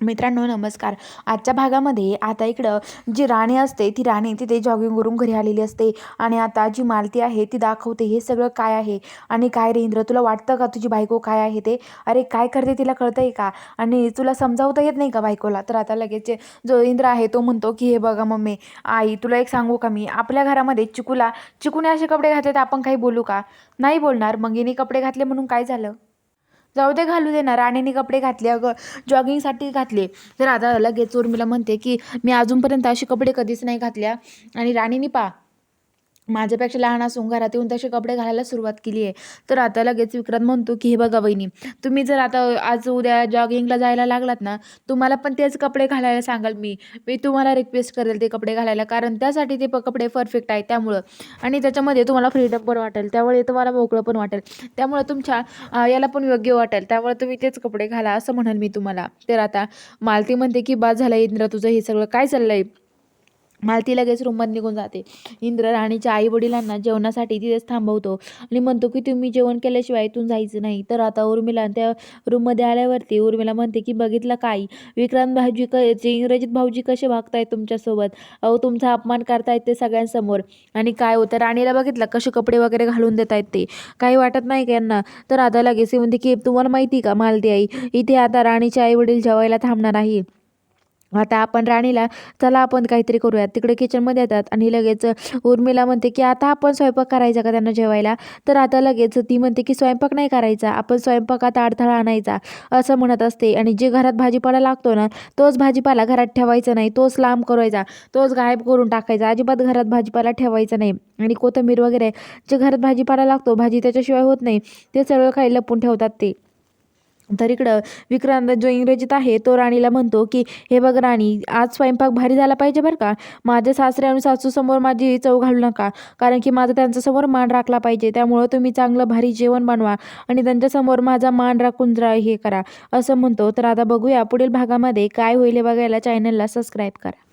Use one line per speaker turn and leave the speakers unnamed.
मित्रांनो नमस्कार. आजच्या भागामध्ये आता इकडं जी राणी असते ती राणी तिथे जॉगिंग करून घरी आलेली असते आणि आता जी मालती आहे ती दाखवते हे सगळं काय आहे आणि काय रे इंद्र तुला वाटतं का तुझी बायको काय आहे ते? अरे काय करते तिला कळतं आहे का? आणि तुला समजावता येत नाही का बायकोला? तर आता लगेच जो इंद्र आहे तो म्हणतो की हे बघा मम्मी आई तुला एक सांगू का मी? आपल्या घरामध्ये चिकूला चिकूने असे कपडे घातले तर आपण काही बोलू का? नाही बोलणार. मग हिने कपडे घातले म्हणून काय झालं? जाऊ दे घालू दे ना. राणीने कपडे घातले अगं. जॉगिंगसाठी घातले. तर आता लगेच उर्मिला म्हणते की मी अजूनपर्यंत असे कपडे कधीच नाही घातल्या. आणि राणीने पा माझ्यापेक्षा लहान असून घरात येऊन तसे कपडे घालायला सुरुवात केली आहे. तर आता लगेच विक्रांत म्हणतो की हे बघा बहिणी तुम्ही जर आता आज उद्या जॉगिंगला जायला लागलात ना तुम्हाला पण तेच कपडे घालायला सांगाल मी. मी तुम्हाला रिक्वेस्ट करेल ते कपडे घालायला कारण त्यासाठी ते प कपडे परफेक्ट आहे त्यामुळं. आणि त्याच्यामध्ये तुम्हाला फ्रीडम पण वाटेल त्यामुळे तुम्हाला मोकळं पण वाटेल. त्यामुळे तुमच्या याला पण योग्य वाटेल. त्यामुळे तुम्ही तेच कपडे घाला असं म्हणाल मी तुम्हाला. तर आता मालती म्हणते की बाद झालं इंद्र तुझं हे सगळं काय चाललं आहे मालती लगेच रूममध्ये निघून जाते. इंद्र राणीच्या आई वडिलांना जेवणासाठी तिथेच थांबवतो आणि म्हणतो की तुम्ही जेवण केल्याशिवाय इथून जायचं नाही. तर आता उर्मिला त्या रूममध्ये आल्यावरती उर्मिला म्हणते की बघितलं काय? विक्रांत भाऊजी क जे इंग्रजीत भाऊजी कसे वागतायत तुमच्यासोबत? अहो तुमचा अपमान करतायत ते सगळ्यांसमोर. आणि काय होतं राणीला बघितलं कसे कपडे वगैरे घालून देत आहेत ते. काही वाटत नाही का यांना? तर आता लगेच म्हणते की तुम्हाला माहिती का मालती आई? इथे आता राणीचे आई वडील जेवायला थांबणार आहे. आता आपण राणीला चला आपण काहीतरी करूयात. तिकडे किचनमध्ये येतात आणि लगेच उर्मिला म्हणते की आता आपण स्वयंपाक करायचा का त्यांना जेवायला? तर आता लगेच ती म्हणते की स्वयंपाक नाही करायचा. आपण स्वयंपाकात अडथळा आणायचा. असं म्हणत असते. आणि जे घरात भाजीपाला लागतो ना तोच भाजीपाला घरात ठेवायचा नाही. तोच लांब करायचा. तोच गायब करून टाकायचा. अजिबात घरात भाजीपाला ठेवायचा नाही. आणि कोथिंबीर वगैरे जे घरात भाजीपाला लागतो भाजी त्याच्याशिवाय होत नाही. ते सगळं काही लपून ठेवतात ते. तर इकडं विक्रांत जो इंग्रजीत आहे तो राणीला म्हणतो की हे बघ राणी आज स्वयंपाक भारी झाला पाहिजे बरं का. माझ्या सासरे आणि सासूसमोर माझी चव घालू नका. कारण की माझा त्यांच्यासमोर मान राखला पाहिजे. त्यामुळं तुम्ही चांगलं भारी जेवण बनवा आणि त्यांच्यासमोर माझा मान राखून जरा हे करा. असं म्हणतो. तर आता बघूया पुढील भागामध्ये काय होईल हे बघायला चॅनलला सबस्क्राईब करा.